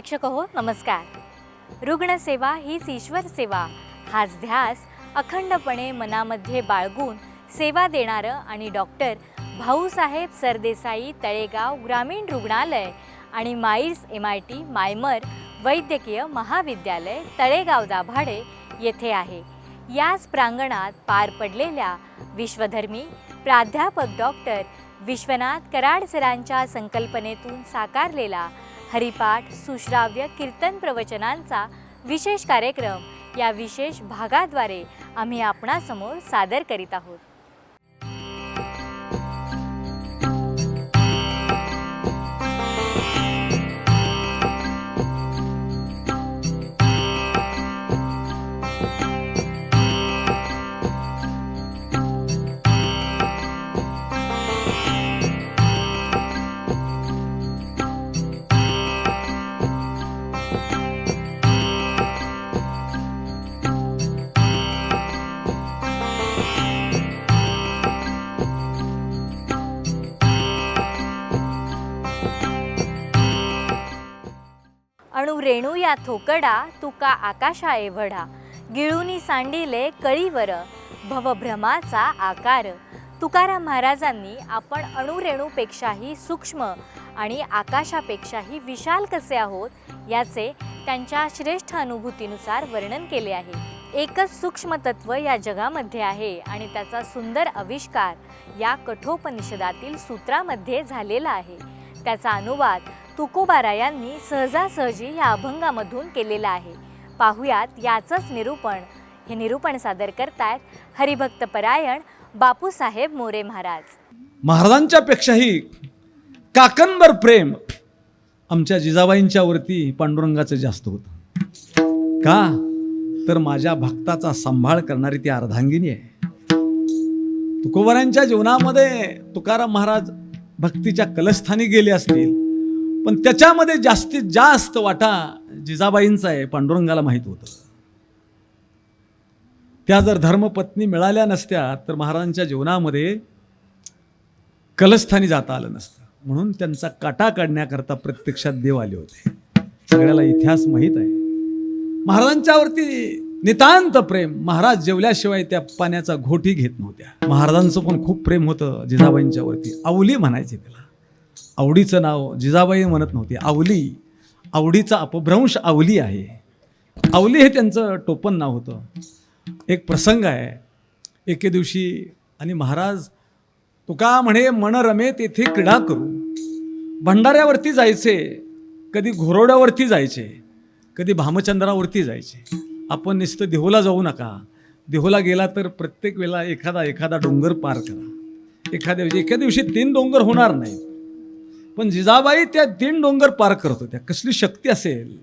प्रेक्षक हो नमस्कार. रुग्णसेवा हीच ईश्वर सेवा. हाच ध्यास अखंडपणे मनामध्ये बाळगून सेवा देणारं आणि डॉक्टर भाऊसाहेब सरदेसाई तळेगाव ग्रामीण रुग्णालय आणि MAEER's M I T MIMER वैद्यकीय महाविद्यालय तळेगाव दाभाडे येथे आहे. याच प्रांगणात पार पडलेल्या विश्वधर्मी प्राध्यापक डॉक्टर विश्वनाथ कराड सरांच्या संकल्पनेतून साकारलेला हरिपाठ सुश्राव्य कीर्तन प्रवचनांचा विशेष कार्यक्रम या विशेष भागाद्वारे आम्ही आपणासमोर सादर करीत आहोत. रेणू या थोकडा तुका आकाशा एवढा गिळूनी सांडिले कळीवर भवभ्रमाचा आकार. तुकाराम महाराजांनी आपण अणुरेणूपेक्षाही सूक्ष्म आणि आकाशापेक्षाही विशाल कसे आहोत याचे त्यांच्या श्रेष्ठ अनुभूतीनुसार वर्णन केले आहे. एकच सूक्ष्म तत्व या जगामध्ये आहे आणि त्याचा सुंदर आविष्कार या कठोपनिषदातील सूत्रामध्ये झालेला आहे. त्याचा अनुवाद तुकोबारा यांनी सहजासहजी या अभंगामधून केलेलं आहे. पाहुयात याचंच निरूपण. हे निरूपण सादर करतायत हरिभक्त परायण बापूसाहेब मोरे महाराज. महाराजांच्या पेक्षाही काकणभर प्रेम आमच्या जिजाबाईंच्या वरती पांडुरंगाचं जास्त होतं. का? तर माझ्या भक्ताचा सांभाळ करणारी ती अर्धांगिनी आहे. तुकोबारांच्या जीवनामध्ये तुकाराम महाराज भक्तीच्या कलस्थानी गेले असतील. पण त्याच्यामध्ये जास्तीत जास्त वाटा जिजाबाईंचा आहे पांडुरंगाला माहीत होतं. त्या जर धर्मपत्नी मिळाल्या नसत्या तर महाराजांच्या जीवनामध्ये कलस्थानी जाता आलं नसतं. म्हणून त्यांचा काटा काढण्याकरता प्रत्यक्षात देव आले होते. सगळ्याला इतिहास माहीत आहे. महाराजांच्यावरती नितांत प्रेम. महाराज जेवल्याशिवाय त्या पाण्याचा घोटी घेत नव्हत्या. महाराजांचं पण खूप प्रेम होतं जिजाबाईंच्यावरती. आवली म्हणायचे त्याला. आवडीचं नाव जिजाबाई म्हणत नव्हती. आवली आवडीचा अपभ्रंश आवली आहे. आवली हे त्यांचं टोपण नाव होतं. एक प्रसंग आहे. एके दिवशी आणि महाराज तुका म्हणे मन रमे तेथे क्रीडा करू. भंडाऱ्यावरती जायचे कधी घोरोड्यावरती जायचे कधी भामचंद्रावरती जायचे. आपण नुसतं देहूला जाऊ नका. देहूला गेला तर प्रत्येक वेळेला एखादा एखादा डोंगर पार करा. एखाद्या दिवशी एका दिवशी तीन डोंगर होणार नाही पण जिजाबाई त्या तीन डोंगर पार करत होत्या. कसली शक्ती असेल?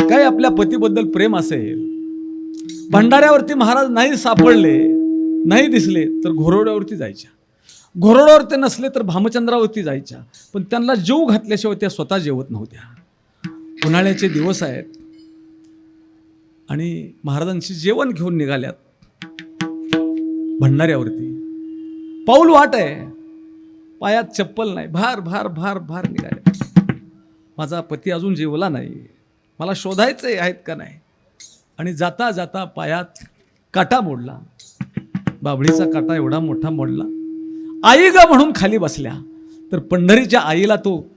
काय आपल्या पतीबद्दल प्रेम असेल? भंडाऱ्यावरती महाराज नाही सापडले नाही दिसले तर घोरोड्यावरती जायच्या. घोरोड्यावरती नसले तर भामचंद्रावरती जायच्या. पण त्यांना जीव घातल्याशिवाय त्या स्वतः जेवत नव्हत्या. उन्हाळ्याचे दिवस आहेत. आणि महाराजांशी जेवण घेऊन निघाल्यात. भंडाऱ्यावरती. पाऊल वाट आहे. पायात चप्पल नाही. भार भार भार भार निघाले. माझा पती अजून जेवला नाही. मला शोधायचे आहेत का नाही. आणि जाता जाता पायात काटा मोडला. बाबळीचा काटा एवढा मोठा मोडला. आई ग म्हणून खाली बसल्या. तर पंढरीच्या आईला तो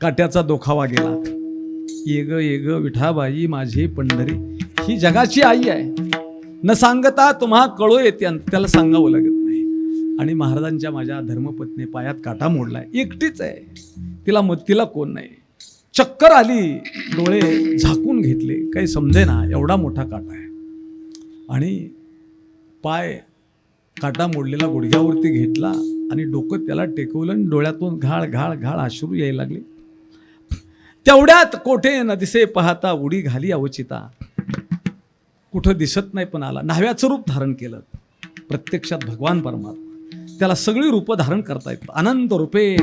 काट्याचा दोखावा गेला. ये ग ये ग विठाबाई माझी पंढरी. ही जगाची आई आहे. न सांगता तुम्हा कळो येते त्याला सांगावं लागेल. आणि महाराजांच्या माझ्या धर्मपत्नी पायात काटा मोडलाय. एकटीच आहे. तिला मतीला कोण नाही. चक्कर आली. डोळे झाकून घेतले. काही समजे ना एवढा मोठा काटा आहे. आणि पाय काटा मोडलेला गुडघ्यावरती घेतला आणि डोकं त्याला टेकवलं आणि डोळ्यातून घाळ घाळ घाळ आश्रू यायला लागले. तेवढ्यात कोठे न दिसे पाहता उडी घाली अवचिता. कुठं दिसत नाही पण आला. न्हाव्याचं रूप धारण केलं. प्रत्यक्षात भगवान परमात्मा. त्याला सगळी रूपं धारण करता येतात. अनंत रूपे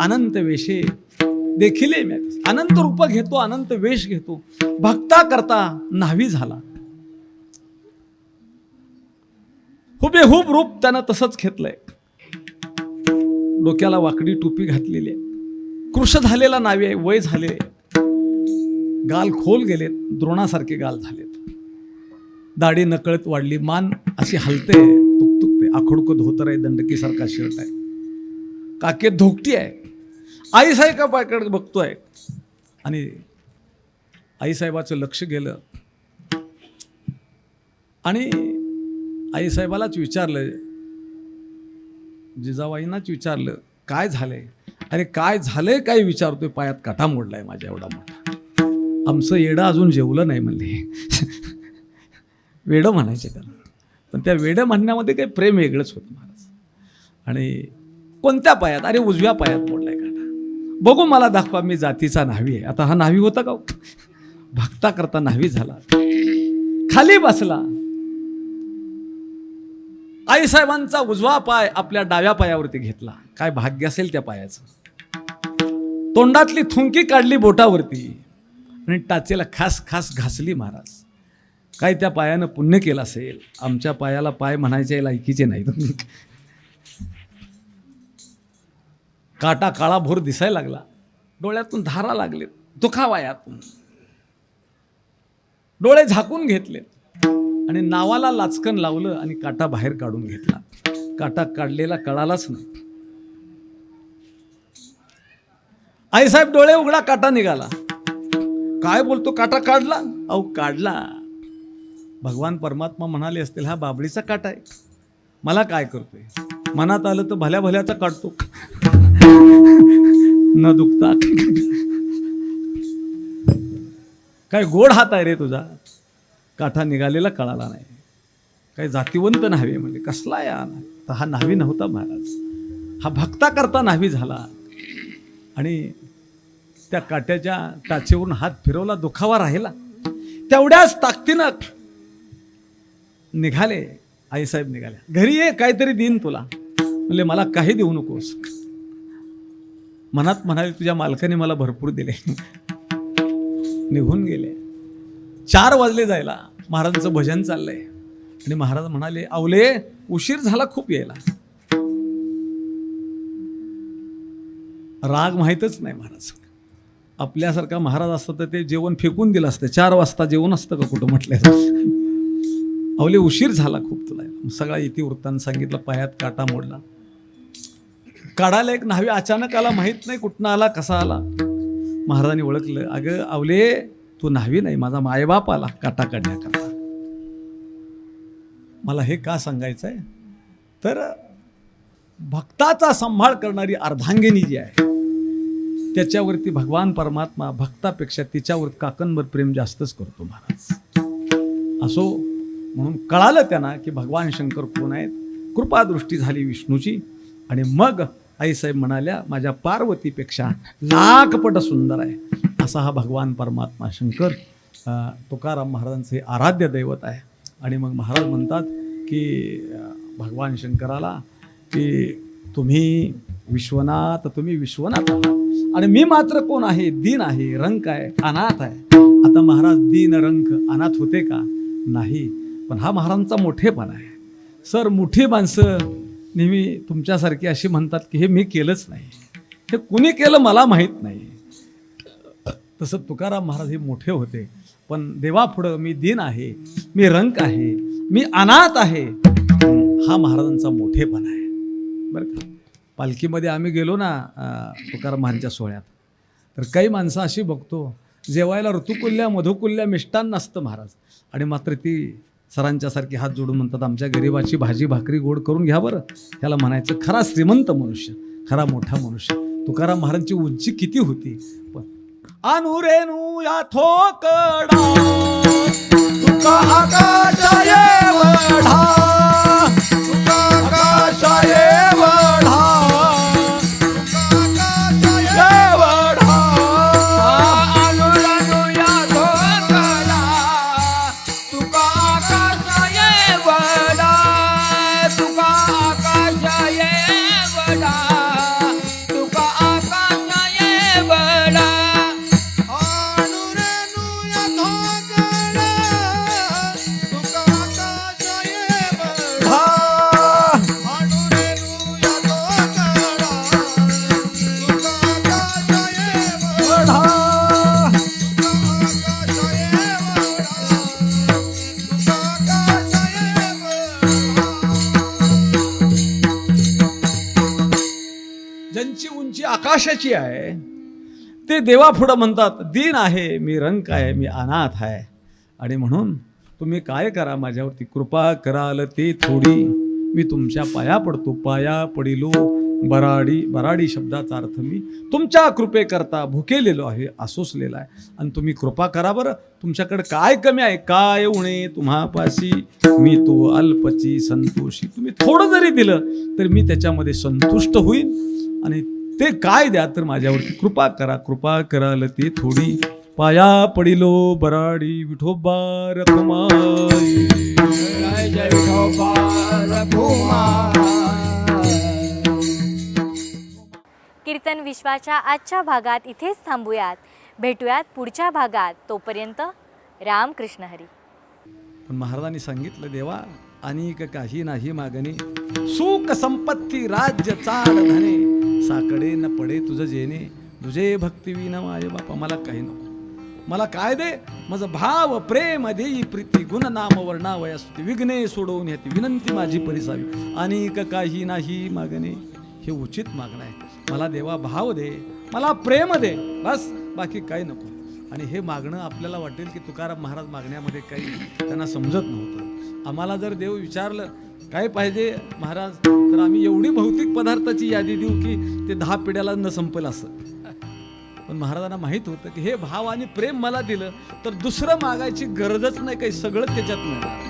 अनंत वेशे. देखील अनंत रूप घेतो अनंत वेश घेतो. भक्ता करता न्हावी झाला. हुबेहूब रूप त्यानं तसंच घेतलंय. डोक्याला वाकडी टोपी घातलेली आहे. कृश झालेला नावी आहे वय झाले गाल खोल गेलेत द्रोणासारखे गाल झालेत. दाढी नकळत वाढली मान अशी हलते. आखडकं धोतर आहे दंडकीसारखा शर्ट आहे. काके धोकटी आहे. आईसाहेब का पायकडे बघतोय? आणि आईसाहेबाचं लक्ष गेलं. आणि आईसाहेबालाच विचारलं जिजाबाईंनाच विचारलं काय झालंय? अरे काय झालंय काय? विचारतोय पायात काटा मोडलाय माझ्या एवढा मोठा. आमचं येडं अजून जेवलं नाही म्हणले. वेडं म्हणायचे त्याला. पण त्या वेडं म्हणण्यामध्ये काही प्रेम वेगळंच होतं महाराज. आणि कोणत्या पायात? अरे उजव्या पायात मोडलाय काटा. बघू मला दाखवा मी जातीचा न्हावी आहे. आता हा न्हावी होता का हो? भक्ता करता न्हावी झाला. खाली बसला. आईसाहेबांचा उजवा पाय आपल्या डाव्या पायावरती घेतला. काय भाग्य असेल त्या पायाचं. तोंडातली थुंकी काढली बोटावरती. आणि टाचेला खास खास घासली महाराज. काय त्या पायानं पुण्य केलं असेल आमच्या पायाला पाय म्हणायचे लायकीचे नाहीत काटा काळाभोर दिसायला लागला. डोळ्यातून धारा लागलेत दुखावायातून डोळे झाकून घेतलेत. आणि नावाला लाचकन लावलं आणि काटा बाहेर काढून घेतला. काटा काढलेला कळालाच नाही. आईसाहेब डोळे उघडा काटा निघाला. काय बोलतो काटा काढला? अहो काढला. भगवान परमात्मा म्हणाले असतील हा बाबडीचा काटा आहे. मला काय करतोय? मनात आलं तर भल्या भल्याचा काढतो. न दुखता. काय गोड हात आहे रे तुझा. काठा निघालेला कळाला नाही. काही जातीवंत न्हावी म्हणजे कसला या तर हा न्हावी नव्हता महाराज. हा भक्ता करता न्हावी झाला. आणि त्या काट्याच्या टाचेवरून हात फिरवला दुखावा राहिला. तेवढ्याच ताकदीनं निघाले. आईसाहेब निघाल्या घरी ये काहीतरी देईन तुला. म्हणले मला काही देऊ नकोस. मनात म्हणाले तुझ्या मालकाने मला भरपूर दिले. निघून गेले. चार वाजले जायला. महाराजांचं भजन चाललंय. आणि महाराज म्हणाले आवले उशीर झाला खूप यायला. राग माहीतच नाही महाराज. आपल्यासारखा महाराज असतं तर ते जेवण फेकून दिलं असतं. चार वाजता जेवण असतं का कुठं म्हटलं अवले उशीर झाला खूप तुला सगळा इतिवृत्तांनी सांगितलं पायात काटा मोडला. काढायला एक न्हावी अचानक आला माहीत नाही कुठनं आला कसा आला. महाराजांनी ओळखलं अगं अवले तू न्हावी नाही माझा मायबाप आला काटा काढण्याकरता. मला हे का सांगायचं आहे तर भक्ताचा सांभाळ करणारी अर्धांगिनी जी आहे त्याच्यावरती भगवान परमात्मा भक्तापेक्षा तिच्यावर काकणभर प्रेम जास्तच करतो महाराज. असो म्हणून कळालं त्यांना की भगवान शंकर कोण आहेत? कृपादृष्टी झाली विष्णूची. आणि मग आईसाहेब म्हणाल्या माझ्या पार्वतीपेक्षा लाखपट सुंदर आहे. असा हा भगवान परमात्मा शंकर तुकाराम महाराजांचे आराध्य दैवत आहे. आणि मग महाराज म्हणतात की भगवान शंकराला की तुम्ही विश्वनाथ तुम्ही विश्वनाथ आहात. आणि मी मात्र कोण आहे? दीन आहे रंक आहे अनाथ आहे. आता महाराज दीन रंक अनाथ होते का? नाही. पण हा महाराजांचा मोठेपणा आहे. सर मोठी माणसं नेहमी तुमच्यासारखी अशी म्हणतात की हे मी केलंच नाही. हे कुणी केलं मला माहीत नाही. तसं तुकाराम महाराज हे मोठे होते. पण देवापुढं मी दिन आहे मी रंक आहे मी अनाथ आहे. हा महाराजांचा मोठेपणा आहे. बरं का? पालखीमध्ये आम्ही गेलो ना तुकाराम महाराजांच्या सोहळ्यात. तर काही माणसं अशी बघतो जेवायला ऋतुकुल्ल्या मधुकुल्ल्या मिष्टान नसतं महाराज. आणि मात्र ती सरांच्यासारखी हात जोडून म्हणतात आमच्या गरीबाची भाजी भाकरी गोड करून घ्या बरं. ह्याला म्हणायचं खरा श्रीमंत मनुष्य खरा मोठा मनुष्य तुकाराम महाराजांची उंची किती होती? पण अनुरेनु या थोकडा ज्यांची उंची आकाशाची आहे ते देवापुढं म्हणतात दीन आहे मी रंक आहे मी अनाथ आहे. आणि म्हणून तुम्ही काय करा माझ्यावरती कृपा कराल ते थोडी. मी तुमच्या पाया पडतो पाया पडिलो. बराडी बराडी शब्दाचा अर्थ मी तुमच्या कृपेकरता भुकेलेलो आहे आसोसलेला आहे. आणि तुम्ही कृपा करा बरं. तुमच्याकडे काय कमी आहे? काय उणे तुम्हापाशी? मी तो अल्पची संतोषी. तुम्ही थोडं जरी दिलं तर मी त्याच्यामध्ये संतुष्ट होईन. आणि ते काय द्या तर माझ्यावरती? कृपा करा कृपा कराल ती थोडी पाया पडिलो बराडी विठोबा रखुमाई. कीर्तन विश्वाच्या आजच्या भागात इथेच थांबूयात. भेटूयात पुढच्या भागात. तोपर्यंत रामकृष्ण हरी. पण महाराजांनी सांगितलं देवा अनेक काही नाही मागणे. सुख संपत्ती राज्य चाड धने. साकडे न पडे तुझं जेणे. तुझे भक्ती विना माझे बापा मला काही नको. मला काय दे? माझं भाव प्रेम देई प्रीती गुण नाम वर्णावया स्तुती विघ्ने सोडवून येते. विनंती माझी परिसावी. अनेक काही नाही मागणे. हे उचित मागणं आहे. मला देवा भाव दे. मला प्रेम दे. बस. बाकी काही नको. आणि हे मागणं आपल्याला वाटेल की तुकाराम महाराज मागण्यामध्ये काही त्यांना समजत नव्हतं. आम्हाला जर देव विचारलं काय पाहिजे महाराज? तर आम्ही एवढी भौतिक पदार्थाची यादी देऊ की ते दहा पिढ्याला न संपलं असं. पण महाराजांना माहीत होतं की हे भाव आणि प्रेम मला दिलं तर दुसरं मागायची गरजच नाही काही सगळं त्याच्यात मिळणार